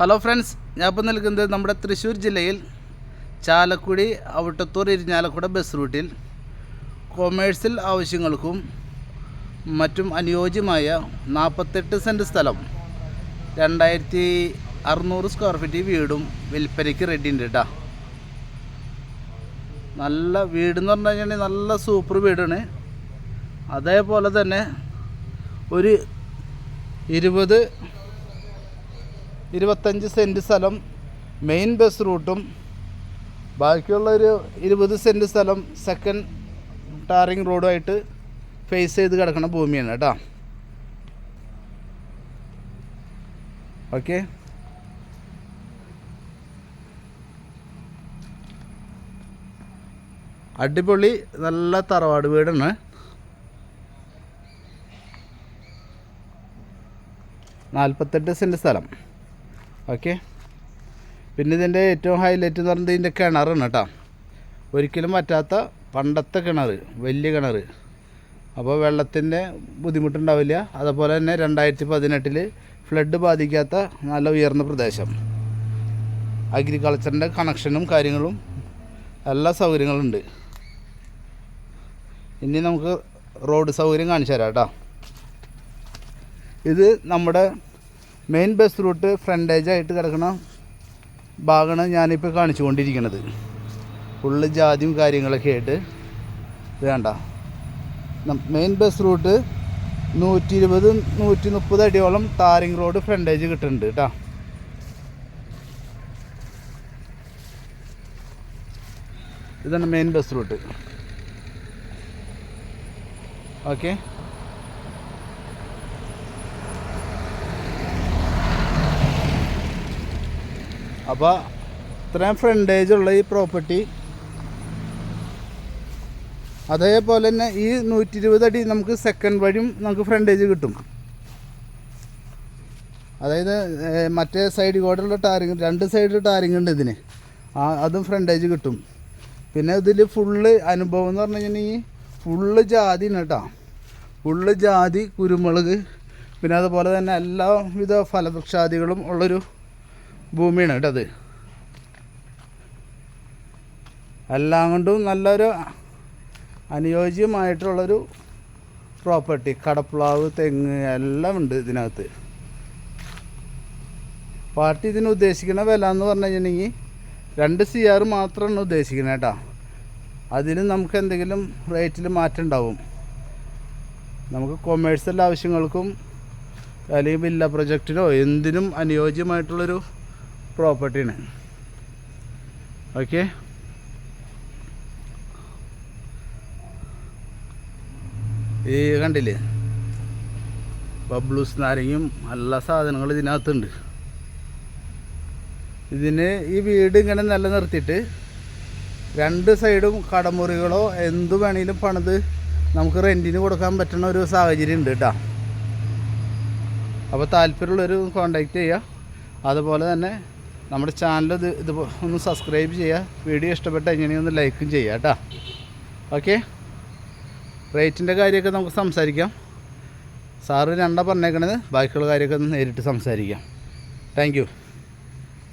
Hello friends ഞാൻ ഇപ്പോൾ നിൽക്കുന്നത് നമ്മുടെ തൃശ്ശൂർ ജില്ലയിൽ ചാലക്കുടി ഔട്ടത്തൂർ ഇരിഞ്ഞാലക്കുട ബസ് റൂട്ടിൽ. കൊമേഴ്സ്യൽ ആവശ്യങ്ങൾക്കും മറ്റും അനുയോജ്യമായ നാൽപ്പത്തെട്ട് സെന്റ് സ്ഥലം രണ്ടായിരത്തി അറുന്നൂറ് സ്ക്വയർ ഫീറ്റ് വീടും വിൽപ്പനയ്ക്ക് റെഡി ഉണ്ട് കേട്ടോ നല്ല വീടെന്ന് പറഞ്ഞു കഴിഞ്ഞാൽ നല്ല സൂപ്പർ വീടാണ്. അതേപോലെ തന്നെ ഒരു ഇരുപത് ഇരുപത്തഞ്ച് സെന്റ് സ്ഥലം മെയിൻ ബസ് റൂട്ടും ബാക്കിയുള്ള ഒരു ഇരുപത് സെന്റ് സ്ഥലം സെക്കൻഡ് ടാറിങ് റോഡുമായിട്ട് ഫേസ് ചെയ്ത് കിടക്കുന്ന ഭൂമിയാണ് കേട്ടോ. ഓക്കെ അടിപൊളി നല്ല തറവാട് വീടാണ്. നാൽപ്പത്തെട്ട് സെന്റ് സ്ഥലം. ഓക്കെ. പിന്നെ ഇതിന്റെ ഏറ്റവും ഹൈലൈറ്റ് എന്ന് പറയുന്നത് ഇതിന്റെ കിണറാണ് കേട്ടോ. ഒരിക്കലും പറ്റാത്ത പണ്ടത്തെ കിണർ വലിയ കിണർ അപ്പോൾ വെള്ളത്തിന്റെ ബുദ്ധിമുട്ടുണ്ടാവില്ല. അതുപോലെ തന്നെ രണ്ടായിരത്തി പതിനെട്ടിൽ ഫ്ലഡ് ബാധിക്കാത്ത നല്ല ഉയർന്ന പ്രദേശം. അഗ്രികൾച്ചറിന്റെ കണക്ഷനും കാര്യങ്ങളും എല്ലാ സൗകര്യങ്ങളുണ്ട് ഇനി നമുക്ക് റോഡ് സൗകര്യം കാണിച്ചു തരാം കേട്ടോ. ഇത് നമ്മുടെ മെയിൻ ബസ് റൂട്ട് ഫ്രണ്ടേജ് ആയിട്ട് കിടക്കണ ഭാഗമാണ് ഞാനിപ്പോൾ കാണിച്ചു കൊണ്ടിരിക്കുന്നത് ഫുള്ള് ജാതിയും കാര്യങ്ങളൊക്കെ ആയിട്ട്. വേണ്ട മെയിൻ ബസ് റൂട്ട് നൂറ്റി ഇരുപത് നൂറ്റി മുപ്പത് അടിയോളം താരിങ് റോഡ് ഫ്രണ്ടേജ് കിട്ടുന്നുണ്ട് കേട്ടോ. ഇതാണ് മെയിൻ ബസ് റൂട്ട് ഓക്കെ അപ്പോൾ ഇത്രയും ഫ്രണ്ടേജ് ഉള്ള ഈ പ്രോപ്പർട്ടി അതേപോലെ തന്നെ ഈ നൂറ്റി ഇരുപത് അടി നമുക്ക് സെക്കൻഡ് വഴിയും നമുക്ക് ഫ്രണ്ടേജ് കിട്ടും. അതായത് മറ്റേ സൈഡ് കൂടെയുള്ള ടാരിങ് രണ്ട് സൈഡിൽ ടാരിങ് ഉണ്ട് ഇതിന്. ആ അതും ഫ്രണ്ടേജ് കിട്ടും. പിന്നെ ഇതിൽ ഫുള്ള് അനുഭവം എന്ന് പറഞ്ഞു കഴിഞ്ഞാൽ ഫുള്ള് ജാതി കേട്ടോ. ഫുള്ള് ജാതി കുരുമുളക് പിന്നെ അതുപോലെ തന്നെ എല്ലാവിധ ഫലവൃക്ഷാദികളും ഉള്ളൊരു ഭൂമിയാണ് കേട്ടോ അത്. എല്ലാം കൊണ്ടും നല്ലൊരു അനുയോജ്യമായിട്ടുള്ളൊരു പ്രോപ്പർട്ടി. കടപ്ലാവ് തെങ്ങ് എല്ലാം ഉണ്ട് ഇതിനകത്ത്. പാർട്ടി ഇതിന് ഉദ്ദേശിക്കുന്ന വില എന്ന് പറഞ്ഞു കഴിഞ്ഞിട്ടുണ്ടെങ്കിൽ രണ്ട് സി ആർ മാത്രമാണ് ഉദ്ദേശിക്കുന്നത് കേട്ടോ. അതിന് നമുക്ക് എന്തെങ്കിലും റേറ്റിൽ മാറ്റം ഉണ്ടാവും. നമുക്ക് കൊമേഴ്സ്യൽ ആവശ്യങ്ങൾക്കും അല്ലെങ്കിൽ വില്ല പ്രൊജക്റ്റിനോ എന്തിനും അനുയോജ്യമായിട്ടുള്ളൊരു പ്രോപ്പർട്ടിയാണ് ഓക്കെ ഈ കണ്ടില്ലേ? ബബ്ലൂസ് നാരങ്ങയും എല്ലാ സാധനങ്ങളും ഇതിനകത്തുണ്ട്. ഇതിന് ഈ വീട് ഇങ്ങനെ നിലനിർത്തിയിട്ട് രണ്ട് സൈഡും കടമുറികളോ എന്തു വേണേലും പണിത് നമുക്ക് റെന്റിന് കൊടുക്കാൻ പറ്റുന്ന ഒരു സാഹചര്യം ഉണ്ട് കേട്ടോ. അപ്പോൾ താല്പര്യമുള്ളവർ കോണ്ടാക്ട് ചെയ്യുക അതുപോലെ തന്നെ നമ്മുടെ ചാനൽ ഇത് ഇത് ഒന്ന് സബ്സ്ക്രൈബ് ചെയ്യുക വീഡിയോ ഇഷ്ടപ്പെട്ട ഒന്ന് ലൈക്കും ചെയ്യുക കേട്ടോ ഓക്കെ റേറ്റിന്റെ കാര്യമൊക്കെ നമുക്ക് സംസാരിക്കാം. സാറ് രണ്ടാ പറഞ്ഞേക്കണത്. ബാക്കിയുള്ള കാര്യമൊക്കെ ഒന്ന് നേരിട്ട് സംസാരിക്കാം. താങ്ക്